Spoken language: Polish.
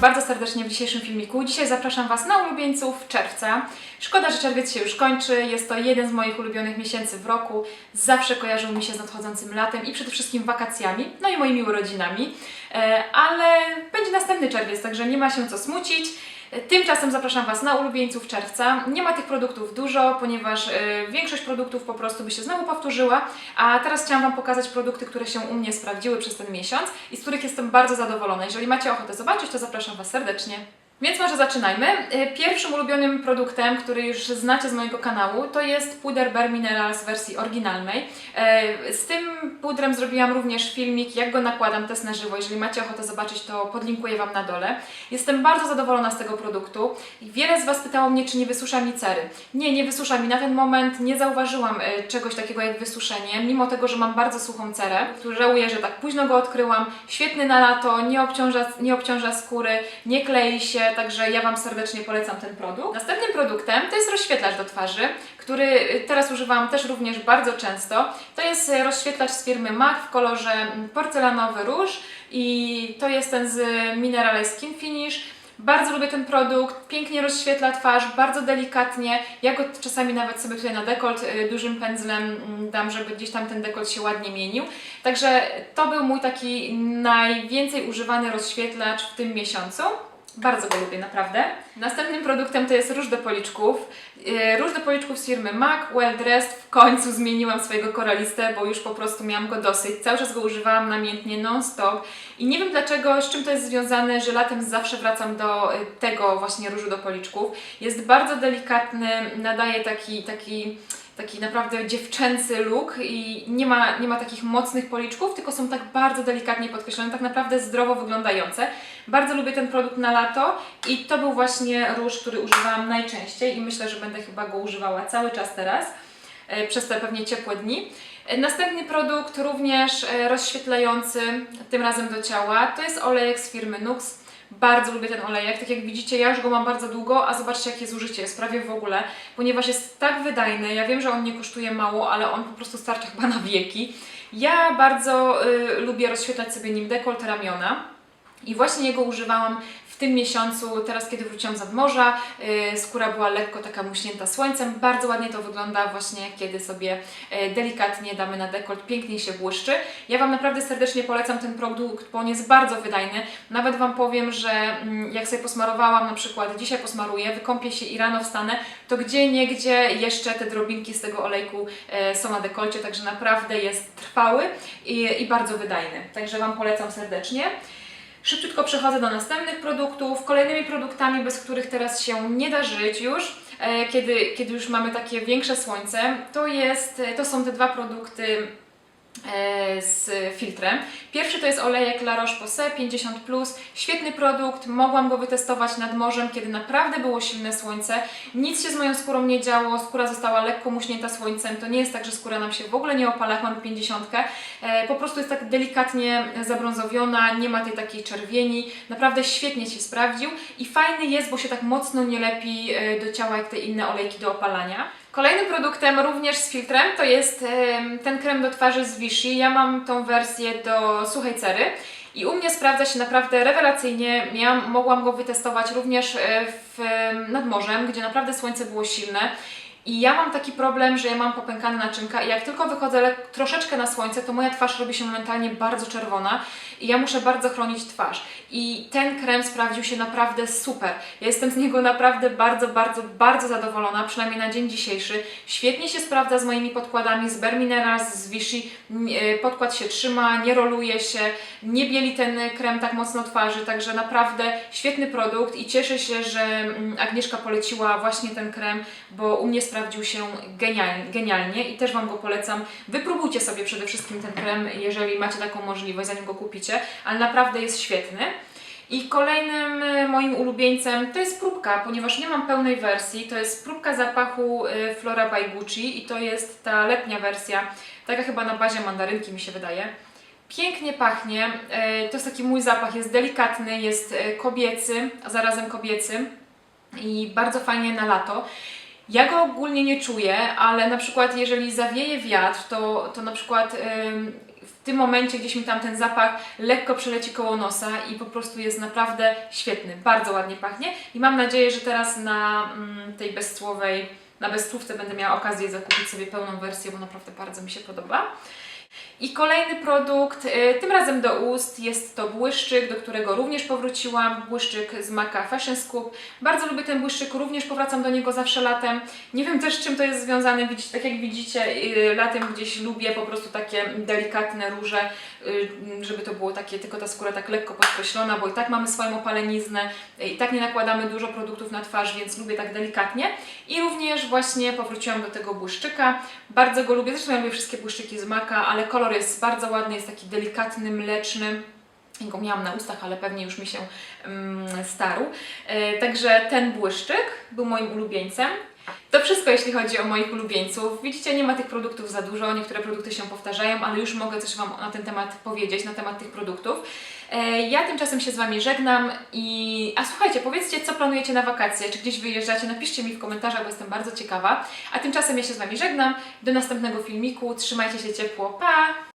bardzo serdecznie w dzisiejszym filmiku. Dzisiaj zapraszam Was na ulubieńców czerwca. Szkoda, że czerwiec się już kończy. Jest to jeden z moich ulubionych miesięcy w roku. Zawsze kojarzył mi się z nadchodzącym latem i przede wszystkim wakacjami, no i moimi urodzinami. E, Ale będzie następny czerwiec, także nie ma się co smucić. Tymczasem zapraszam Was na ulubieńców czerwca. Nie ma tych produktów dużo, ponieważ e, większość produktów po prostu by się znowu powtórzyła, a teraz chciałam Wam pokazać produkty, które się u mnie sprawdziły przez ten miesiąc i z których jestem bardzo zadowolona. Jeżeli macie ochotę zobaczyć, to zapraszam Was serdecznie. Więc może zaczynajmy. E, Pierwszym ulubionym produktem, który już znacie z mojego kanału, to jest puder Bare Minerals w wersji oryginalnej. E, Z tym pudrem zrobiłam również filmik, jak go nakładam, test na żywo. Jeżeli macie ochotę zobaczyć, to podlinkuję Wam na dole. Jestem bardzo zadowolona z tego produktu. Wiele z Was pytało mnie, czy nie wysusza mi cery. Nie, nie wysusza mi. Na ten moment nie zauważyłam e, czegoś takiego jak wysuszenie, mimo tego, że mam bardzo suchą cerę. Żałuję, że tak późno go odkryłam. Świetny na lato, nie obciąża, nie obciąża skóry, nie klei się, także ja Wam serdecznie polecam ten produkt. Następnym produktem to jest rozświetlacz do twarzy, który y, teraz używam też również bardzo często. To jest y, rozświetlacz z firmy MAC w kolorze mm, porcelanowy róż i to jest ten z Minerale Skin Finish. Bardzo lubię ten produkt, pięknie rozświetla twarz, bardzo delikatnie. Ja go czasami nawet sobie tutaj na dekolt y, dużym pędzlem mm, dam, żeby gdzieś tam ten dekolt się ładnie mienił. Także to był mój taki najwięcej używany rozświetlacz w tym miesiącu. Bardzo go lubię, naprawdę. Następnym produktem to jest róż do policzków. Yy, Róż do policzków z firmy MAC Well Dressed. W końcu zmieniłam swojego koralistę, bo już po prostu miałam go dosyć. Cały czas go używałam namiętnie, non-stop. I nie wiem dlaczego, z czym to jest związane, że latem zawsze wracam do y, tego właśnie różu do policzków. Jest bardzo delikatny, nadaje taki, taki taki naprawdę dziewczęcy look i nie ma, nie ma takich mocnych policzków, tylko są tak bardzo delikatnie podkreślone, tak naprawdę zdrowo wyglądające. Bardzo lubię ten produkt na lato i to był właśnie róż, który używałam najczęściej i myślę, że będę chyba go używała cały czas teraz, e, przez te pewnie ciepłe dni. E, Następny produkt również e, rozświetlający, tym razem do ciała, to jest olejek z firmy Nux. Bardzo lubię ten olejek, tak jak widzicie, ja już go mam bardzo długo, a zobaczcie jakie zużycie jest, prawie w ogóle, ponieważ jest tak wydajny, ja wiem, że on nie kosztuje mało, ale on po prostu starcza chyba na wieki. Ja bardzo y, lubię rozświetlać sobie nim dekolt ramiona. I właśnie jego używałam tym miesiącu, teraz kiedy wróciłam z morza, yy, skóra była lekko taka muśnięta słońcem, bardzo ładnie to wygląda właśnie kiedy sobie yy, delikatnie damy na dekolt, pięknie się błyszczy. Ja Wam naprawdę serdecznie polecam ten produkt, bo on jest bardzo wydajny. Nawet Wam powiem, że mm, jak sobie posmarowałam, na przykład dzisiaj posmaruję, wykąpię się i rano wstanę, to gdzie niegdzie jeszcze te drobinki z tego olejku e, są na dekolcie, także naprawdę jest trwały i, i bardzo wydajny. Także Wam polecam serdecznie. Szybciutko przechodzę do następnych produktów. Kolejnymi produktami, bez których teraz się nie da żyć już, e, kiedy, kiedy już mamy takie większe słońce, to, jest, to są te dwa produkty e, z filtrem. Pierwszy to jest olejek La Roche-Posay 50+, świetny produkt, mogłam go wytestować nad morzem, kiedy naprawdę było silne słońce, nic się z moją skórą nie działo, skóra została lekko muśnięta słońcem, to nie jest tak, że skóra nam się w ogóle nie opala, jak mam 50, e, po prostu jest tak delikatnie zabrązowiona, nie ma tej takiej czerwieni, naprawdę świetnie się sprawdził i fajny jest, bo się tak mocno nie lepi e, do ciała jak te inne olejki do opalania. Kolejnym produktem również z filtrem to jest ten krem do twarzy z Vichy. Ja mam tą wersję do suchej cery i u mnie sprawdza się naprawdę rewelacyjnie. Miałam, mogłam go wytestować również e, w, nad morzem, gdzie naprawdę słońce było silne. I ja mam taki problem, że ja mam popękane naczynka i jak tylko wychodzę troszeczkę na słońce, to moja twarz robi się momentalnie bardzo czerwona i ja muszę bardzo chronić twarz. I ten krem sprawdził się naprawdę super. Ja jestem z niego naprawdę bardzo, bardzo, bardzo zadowolona, przynajmniej na dzień dzisiejszy. Świetnie się sprawdza z moimi podkładami, z Bare Minerals, z Vichy. E, Podkład się trzyma, nie roluje się, nie bieli ten krem tak mocno twarzy, także naprawdę świetny produkt i cieszę się, że Agnieszka poleciła właśnie ten krem, bo u mnie sprawdził się genialnie, genialnie i też Wam go polecam. Wypróbujcie sobie przede wszystkim ten krem, jeżeli macie taką możliwość, zanim go kupicie, ale naprawdę jest świetny. I kolejnym e, moim ulubieńcem to jest próbka, ponieważ nie mam pełnej wersji. To jest próbka zapachu e, Flora by Gucci i to jest ta letnia wersja, taka chyba na bazie mandarynki mi się wydaje. Pięknie pachnie, e, to jest taki mój zapach, jest delikatny, jest kobiecy, a zarazem kobiecy i bardzo fajnie na lato. Ja go ogólnie nie czuję, ale na przykład jeżeli zawieje wiatr, to, to na przykład w tym momencie gdzieś mi tam ten zapach lekko przeleci koło nosa i po prostu jest naprawdę świetny, bardzo ładnie pachnie i mam nadzieję, że teraz na mm, tej bezcłowej, na bezcłówce będę miała okazję zakupić sobie pełną wersję, bo naprawdę bardzo mi się podoba. I kolejny produkt, y, tym razem do ust, jest to błyszczyk, do którego również powróciłam. Błyszczyk z Maca Fashion Scoop. Bardzo lubię ten błyszczyk, również powracam do niego zawsze latem. Nie wiem też, czym to jest związane. Tak jak widzicie, y, latem gdzieś lubię po prostu takie delikatne róże, y, żeby to było takie, tylko ta skóra tak lekko podkreślona, bo i tak mamy swoją opaleniznę, i tak nie nakładamy dużo produktów na twarz, więc lubię tak delikatnie. I również właśnie powróciłam do tego błyszczyka. Bardzo go lubię, zresztą ja lubię wszystkie błyszczyki z Maca, ale kolor jest bardzo ładny, jest taki delikatny, mleczny. Go miałam na ustach, ale pewnie już mi się mm, starł. E, także ten błyszczyk był moim ulubieńcem. To wszystko, jeśli chodzi o moich ulubieńców. Widzicie, nie ma tych produktów za dużo, niektóre produkty się powtarzają, ale już mogę coś Wam na ten temat powiedzieć, na temat tych produktów. E, Ja tymczasem się z Wami żegnam i... A słuchajcie, powiedzcie, co planujecie na wakacje, czy gdzieś wyjeżdżacie, napiszcie mi w komentarzach, bo jestem bardzo ciekawa. A tymczasem ja się z Wami żegnam. Do następnego filmiku, trzymajcie się ciepło, pa!